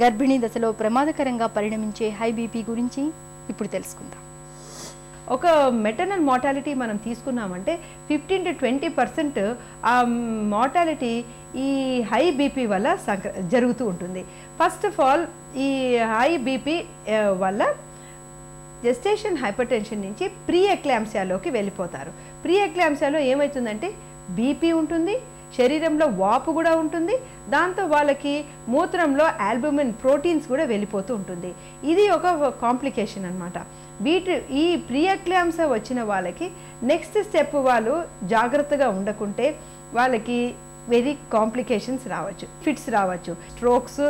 గర్భిణీ దశలో ప్రమాదకరంగా పరిణమించే హై బీపీ గురించి ఇప్పుడు తెలుసుకుందాం. ఒక మెటర్నల్ మార్టాలిటీ మనం తీసుకున్నామంటే ఫిఫ్టీన్ టు ట్వంటీ పర్సెంట్ ఆ మార్టాలిటీ ఈ హై బీపీ వల్ల సంక్ర జరుగుతూ ఉంటుంది. ఫస్ట్ ఆఫ్ ఆల్ ఈ హై బీపీ వల్ల జెస్టేషన్ హైపర్ టెన్షన్ నుంచి ప్రీ ఎక్లాంసియాలోకి వెళ్ళిపోతారు. ప్రీ ఎక్లాంసియాలో ఏమవుతుందంటే బీపీ ఉంటుంది శరీరంలో వాపు కూడా ఉంటుంది. దాంతో వాళ్ళకి మూత్రంలో ఆల్బుమిన్ ప్రోటీన్స్ కూడా వెళ్ళిపోతూ ఉంటుంది. ఇది ఒక కాంప్లికేషన్ అనమాట వీటి ఈ ప్రియక్లాంస వచ్చిన వాళ్ళకి నెక్స్ట్ స్టెప్ వాళ్ళు జాగ్రత్తగా ఉండకుంటే వాళ్ళకి వెరీ కాంప్లికేషన్స్ రావచ్చు ఫిట్స్ రావచ్చు. స్ట్రోక్స్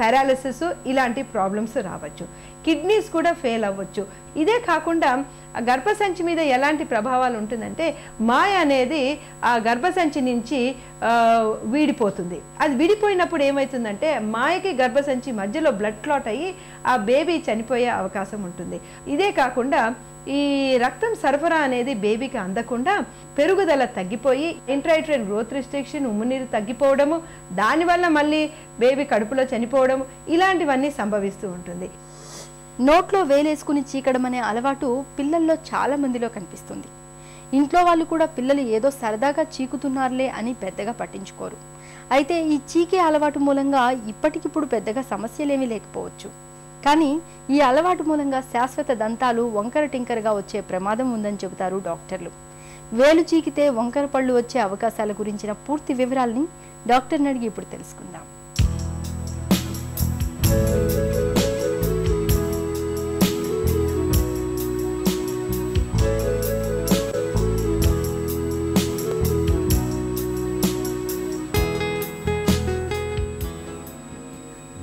పారాలసిస్ ఇలాంటి ప్రాబ్లమ్స్ రావచ్చు. కిడ్నీస్ కూడా ఫెయిల్ అవ్వచ్చు. ఇదే కాకుండా గర్భసంచి మీద ఎలాంటి ప్రభావాలు ఉంటుందంటే మాయ అనేది ఆ గర్భసంచి నుంచి వీడిపోతుంది. అది విడిపోయినప్పుడు ఏమవుతుందంటే మాయకి గర్భసంచి మధ్యలో బ్లడ్ క్లాట్ అయ్యి ఆ బేబీ చనిపోయే అవకాశం ఉంటుంది. ఇదే కాకుండా ఈ రక్తం సరఫరా అనేది బేబీకి అందకుండా పెరుగుదల తగ్గిపోయి ఇంట్రైట్రైన్ గ్రోత్ రిస్ట్రిక్షన్ ఉమ్మునీరు తగ్గిపోవడము దానివల్ల మళ్ళీ బేబీ కడుపులో చనిపోవడం ఇలాంటివన్నీ సంభవిస్తూ ఉంటుంది. నోట్లో వేలేసుకుని చీకడం అనే అలవాటు పిల్లల్లో చాలా మందిలో కనిపిస్తుంది. ఇంట్లో వాళ్ళు కూడా పిల్లలు ఏదో సరదాగా చీకుతున్నారులే అని పెద్దగా పట్టించుకోరు. అయితే ఈ చీకే అలవాటు మూలంగా ఇప్పటికిప్పుడు పెద్దగా సమస్యలేమీ లేకపోవచ్చు. కానీ ఈ అలవాటు మూలంగా శాశ్వత దంతాలు వంకర టింకరగా వచ్చే ప్రమాదం ఉందని చెబుతారు డాక్టర్లు. వేలు చీకితే వంకర పళ్ళు వచ్చే అవకాశాల గురించిన పూర్తి వివరాల్ని డాక్టర్ని అడిగి ఇప్పుడు తెలుసుకుందాం.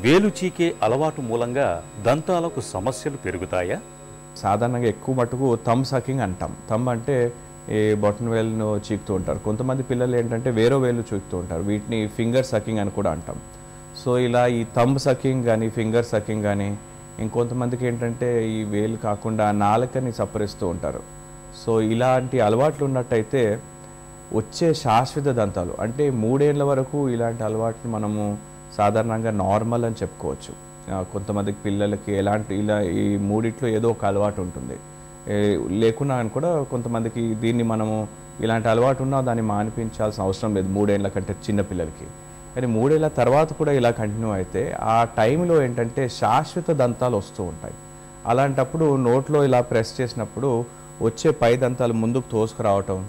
వేలు చీకే అలవాటు మూలంగా దంతాలకు సమస్యలు పెరుగుతాయా? సాధారణంగా ఎక్కువ మటుకు థమ్ సకింగ్ అంటాం. థమ్ అంటే ఈ బొటన్ వేలును చీకుతూ ఉంటారు. కొంతమంది పిల్లలు ఏంటంటే వేరే వేలు చీకుతూ ఉంటారు. వీటిని ఫింగర్ సకింగ్ అని కూడా అంటాం. సో ఇలా ఈ థంబ్ సకింగ్ కానీ ఫింగర్ సకింగ్ కానీ ఇంకొంతమందికి ఏంటంటే ఈ వేలు కాకుండా నాలుకని సప్పరిస్తూ ఉంటారు. సో ఇలాంటి అలవాట్లు ఉన్నట్టయితే వచ్చే శాశ్వత దంతాలు అంటే మూడేళ్ళ వరకు ఇలాంటి అలవాట్లు మనము సాధారణంగా నార్మల్ అని చెప్పుకోవచ్చు. కొంతమందికి పిల్లలకి ఎలాంటి ఇలా ఈ మూడిట్లో ఏదో ఒక అలవాటు ఉంటుంది. లేకున్నా అని కూడా కొంతమందికి దీన్ని మనము ఇలాంటి అలవాటు ఉన్నా దాన్ని మానిపించాల్సిన అవసరం లేదు మూడేళ్ళ కంటే చిన్న పిల్లలకి. కానీ మూడేళ్ళ తర్వాత కూడా ఇలా కంటిన్యూ అయితే ఆ టైంలో ఏంటంటే శాశ్వత దంతాలు వస్తూ ఉంటాయి. అలాంటప్పుడు నోట్లో ఇలా ప్రెస్ చేసినప్పుడు వచ్చే పై దంతాలు ముందుకు తోసుకురావటం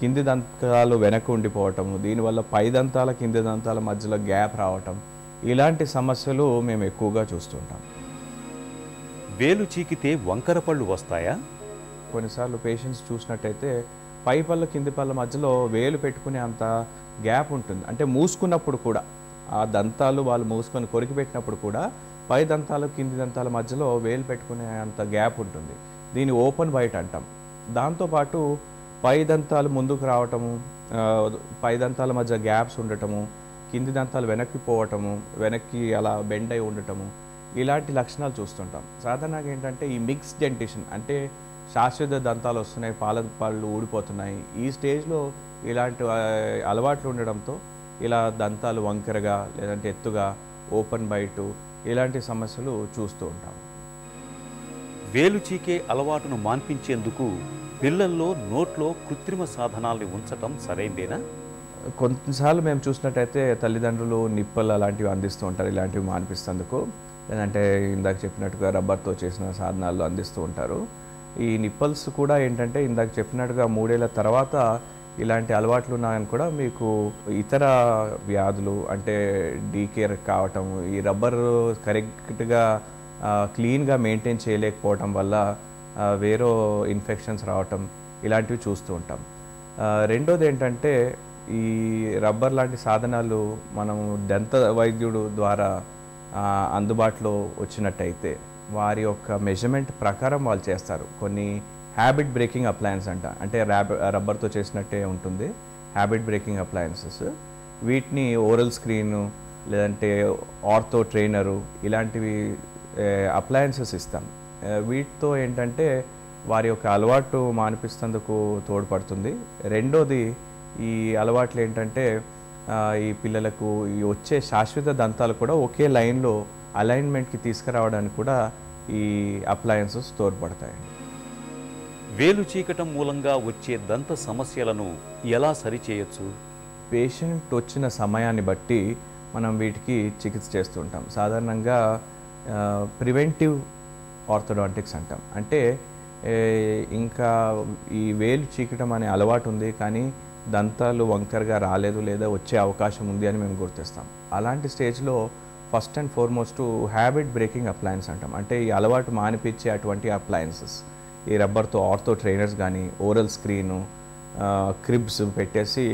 కింది దంతాలు వెనక్కి ఉండిపోవటము దీనివల్ల పై దంతాల కింది దంతాల మధ్యలో గ్యాప్ రావటం ఇలాంటి సమస్యలు మేము ఎక్కువగా చూస్తుంటాం వేలు చీకితే వంకర పళ్ళు వస్తాయా? కొన్నిసార్లు పేషెంట్స్ చూసినట్టయితే పై పళ్ళ కింది పళ్ళ మధ్యలో వేలు పెట్టుకునే అంత గ్యాప్ ఉంటుంది. అంటే మూసుకున్నప్పుడు కూడా ఆ దంతాలు వాళ్ళు మూసుకొని కొరికి పెట్టినప్పుడు కూడా పై దంతాలు కింది దంతాల మధ్యలో వేలు పెట్టుకునే అంత గ్యాప్ ఉంటుంది. దీన్ని ఓపెన్ బయట అంటాం. దాంతోపాటు పై దంతాలు ముందుకు రావటము పై దంతాల మధ్య గ్యాప్స్ ఉండటము కింది దంతాలు వెనక్కి పోవటము వెనక్కి అలా బెండ్ అయి ఉండటము ఇలాంటి లక్షణాలు చూస్తుంటాం. సాధారణంగా ఏంటంటే ఈ మిక్స్ డెంటిషన్ అంటే శాశ్వత దంతాలు వస్తున్నాయి పాల పళ్ళు ఊడిపోతున్నాయి. ఈ స్టేజ్లో ఇలాంటి అలవాట్లు ఉండడంతో ఇలా దంతాలు వంకరగా లేదంటే ఎత్తుగా ఓపెన్ బైటు ఇలాంటి సమస్యలు చూస్తూ ఉంటాం. వేలు చీకే అలవాటును మాన్పించేందుకు పిల్లల్లో నోట్లో కృత్రిమ సాధనాల్ని ఉంచటం సరైందేనా? కొన్నిసార్లు మేము చూసినట్టయితే తల్లిదండ్రులు నిప్పలు అలాంటివి అందిస్తూ ఉంటారు ఇలాంటివి మానిపిస్తేందుకు. లేదంటే ఇందాక చెప్పినట్టుగా రబ్బర్తో చేసిన సాధనాలు అందిస్తూ ఉంటారు. ఈ నిప్పల్స్ కూడా ఏంటంటే ఇందాక చెప్పినట్టుగా మూడేళ్ళ తర్వాత ఇలాంటి అలవాట్లు ఉన్నాయని కూడా మీకు ఇతర వ్యాధులు అంటే డీకేర్ కావటం ఈ రబ్బర్ కరెక్ట్గా క్లీన్గా మెయింటైన్ చేయలేకపోవటం వల్ల వేరే ఇన్ఫెక్షన్స్ రావటం ఇలాంటివి చూస్తూ ఉంటాం. రెండోది ఏంటంటే ఈ రబ్బర్ లాంటి సాధనాలు మనం దంత వైద్యుడు ద్వారా అందుబాటులో వచ్చినట్టయితే వారి యొక్క మెజర్మెంట్ ప్రకారం వాళ్ళు చేస్తారు. కొన్ని హ్యాబిట్ బ్రేకింగ్ అప్లయన్స్ అంట. అంటే ర్యాబ్ రబ్బర్తో చేసినట్టే ఉంటుంది. హ్యాబిట్ బ్రేకింగ్ అప్లయన్సెస్ వీటిని ఓరల్ స్క్రీను లేదంటే ఆర్థో ట్రైనరు ఇలాంటివి అప్లయన్సెస్ ఇస్తాం. వీటితో ఏంటంటే వారి యొక్క అలవాటు మానిపిస్తందుకు తోడ్పడుతుంది. రెండోది ఈ అలవాట్లు ఏంటంటే ఈ పిల్లలకు ఈ వచ్చే శాశ్వత దంతాలు కూడా ఒకే లైన్లో అలైన్మెంట్కి తీసుకురావడానికి కూడా ఈ అప్లయన్సెస్ తోడ్పడతాయండి వేలు చీకటం మూలంగా వచ్చే దంత సమస్యలను ఎలా సరిచేయొచ్చు? పేషెంట్ వచ్చిన సమయాన్ని బట్టి మనం వీటికి చికిత్స చేస్తుంటాం సాధారణంగా ప్రివెంటివ్ ఆర్థోడాంటిక్స్ అంటాం. అంటే ఇంకా ఈ వేలు చీకటం అనే అలవాటు ఉంది కానీ దంతాలు వంకరగా రాలేదు లేదా వచ్చే అవకాశం ఉంది అని మేము గుర్తిస్తాం. అలాంటి స్టేజ్లో first and foremost habit breaking appliance అంటాం. అంటే ఈ అలవాటు మానిపించే అటువంటి అప్లయన్సెస్. ఈ రబ్బర్తో ఆర్థో ట్రైనర్స్ కానీ ఓరల్ స్క్రీను క్రిబ్స్ పెట్టేసి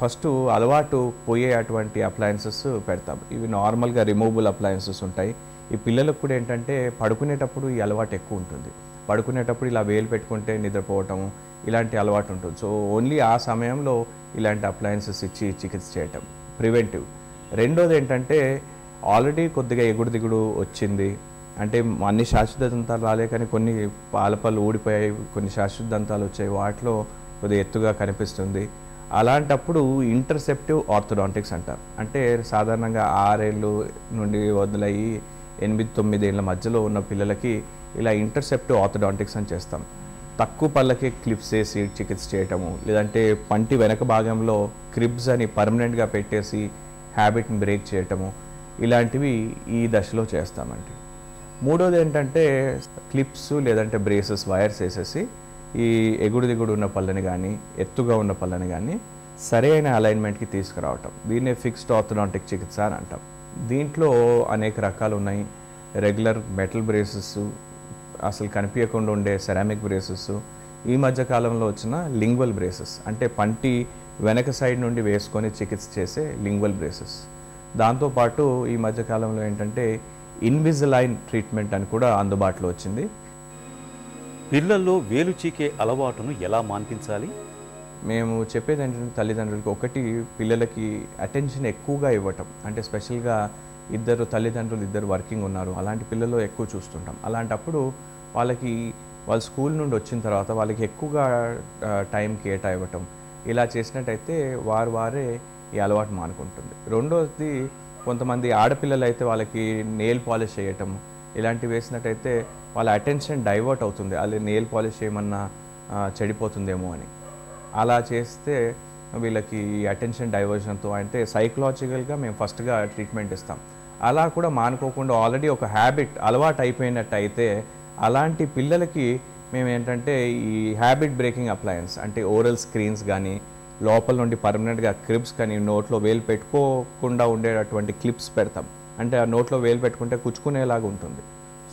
ఫస్ట్ అలవాటు పోయే అటువంటి అప్లయన్సెస్ పెడతాం. ఇవి నార్మల్గా రిమూవబుల్ అప్లయన్సెస్ ఉంటాయి. ఈ పిల్లలకు కూడా ఏంటంటే పడుకునేటప్పుడు ఈ అలవాటు ఎక్కువ ఉంటుంది. పడుకునేటప్పుడు ఇలా వేలు పెట్టుకుంటే నిద్రపోవటం ఇలాంటి అలవాటు ఉంటుంది. సో ఓన్లీ ఆ సమయంలో ఇలాంటి అప్లయన్సెస్ ఇచ్చి చికిత్స చేయటం. ప్రివెంటివ్. రెండోది ఏంటంటే ఆల్రెడీ కొద్దిగా ఎగుడు దిగుడు వచ్చింది. అంటే అన్ని శాశ్వత దంతాలు రాలే కానీ కొన్ని పాలపళ్ళు ఊడిపోయాయి కొన్ని శాశ్వత దంతాలు వచ్చాయి. వాటిలో కొద్దిగా ఎత్తుగా కనిపిస్తుంది. అలాంటప్పుడు ఇంటర్సెప్టివ్ ఆర్థోడాంటిక్స్ అంటారు. అంటే సాధారణంగా ఆరేళ్ళు నుండి వదిలయ్యి ఎనిమిది తొమ్మిది ఏళ్ళ మధ్యలో ఉన్న పిల్లలకి ఇలా ఇంటర్సెప్టివ్ ఆర్థోడాంటిక్స్ అని చేస్తాం. తక్కువ పళ్ళకి క్లిప్స్ వేసి చికిత్స చేయటము లేదంటే పంటి వెనక భాగంలో క్రిబ్స్ అని పర్మనెంట్గా పెట్టేసి హ్యాబిట్ని బ్రేక్ చేయటము ఇలాంటివి ఈ దశలో చేస్తామండి. మూడోది ఏంటంటే క్లిప్స్ లేదంటే బ్రేసెస్ వైర్స్ వేసేసి ఈ ఎగుడు దిగుడు ఉన్న పళ్ళని కానీ ఎత్తుగా ఉన్న పళ్ళని కానీ సరైన అలైన్మెంట్కి తీసుకురావటం. దీన్నే ఫిక్స్డ్ ఆర్థోడాంటిక్ చికిత్స అని అంటాం. దీంట్లో అనేక రకాలు ఉన్నాయి. రెగ్యులర్ మెటల్ బ్రేసెస్ అసలు కనిపించకుండా ఉండే సెరామిక్ బ్రేసెస్ ఈ మధ్య కాలంలో వచ్చిన లింగ్వల్ బ్రేసెస్ అంటే పంటి వెనక సైడ్ నుండి వేసుకొని చికిత్స చేసే లింగ్వల్ బ్రేసెస్. దాంతోపాటు ఈ మధ్య కాలంలో ఏంటంటే ఇన్విజిలైన్ ట్రీట్మెంట్ అని కూడా అందుబాటులో వచ్చింది. పిల్లల్లో వేలు చీకే అలవాటును ఎలా మాన్పించాలి? మేము చెప్పేది ఏంటంటే తల్లిదండ్రులకి ఒకటి పిల్లలకి అటెన్షన్ ఎక్కువగా ఇవ్వటం. అంటే స్పెషల్గా ఇద్దరు తల్లిదండ్రులు ఇద్దరు వర్కింగ్ ఉన్నారు. అలాంటి పిల్లలు ఎక్కువ చూస్తుంటాం. అలాంటప్పుడు వాళ్ళకి వాళ్ళ స్కూల్ నుండి వచ్చిన తర్వాత వాళ్ళకి ఎక్కువగా టైం కేటాయివ్వటం. ఇలా చేసినట్టయితే వారు వారే ఈ అలవాటు మానుకుంటుంది. రెండోది కొంతమంది ఆడపిల్లలు అయితే వాళ్ళకి నెయిల్ పాలిష్ చేయటం ఇలాంటివి వేసినట్టయితే వాళ్ళ అటెన్షన్ డైవర్ట్ అవుతుంది. అది నెయిల్ పాలిష్ చేయమన్నా చెడిపోతుందేమో అని. అలా చేస్తే వీళ్ళకి అటెన్షన్ డైవర్షన్తో అంటే సైకలాజికల్గా మేము ఫస్ట్గా ట్రీట్మెంట్ ఇస్తాం. అలా కూడా మానుకోకుండా ఆల్రెడీ ఒక హ్యాబిట్ అలవాటు అయిపోయినట్టు అయితే అలాంటి పిల్లలకి మేము ఏంటంటే ఈ హ్యాబిట్ బ్రేకింగ్ అప్లయన్స్ అంటే ఓరల్ స్క్రీన్స్ కానీ లోపల నుండి పర్మనెంట్గా క్రిప్స్ కానీ నోట్లో వేలు పెట్టుకోకుండా ఉండేటటువంటి క్లిప్స్ పెడతాం. అంటే ఆ నోట్లో వేలు పెట్టుకుంటే కుచ్చుకునేలాగా ఉంటుంది.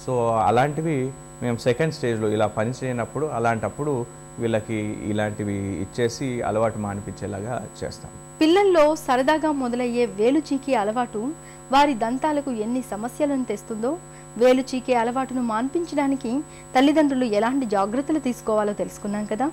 సో అలాంటివి మేము సెకండ్ స్టేజ్లో ఇలా పని చేయనప్పుడు అలాంటప్పుడు వీళ్ళకి ఇలాంటివి ఇచ్చేసి అలవాటు మానిపించేలాగా చేస్తాం. పిల్లల్లో సరదాగా మొదలయ్యే వేలు చీకే అలవాటు వారి దంతాలకు ఎన్ని సమస్యలను తెస్తుందో వేలు చీకే అలవాటును మాన్పించడానికి తల్లిదండ్రులు ఎలాంటి జాగ్రత్తలు తీసుకోవాలో తెలుసుకున్నాం కదా.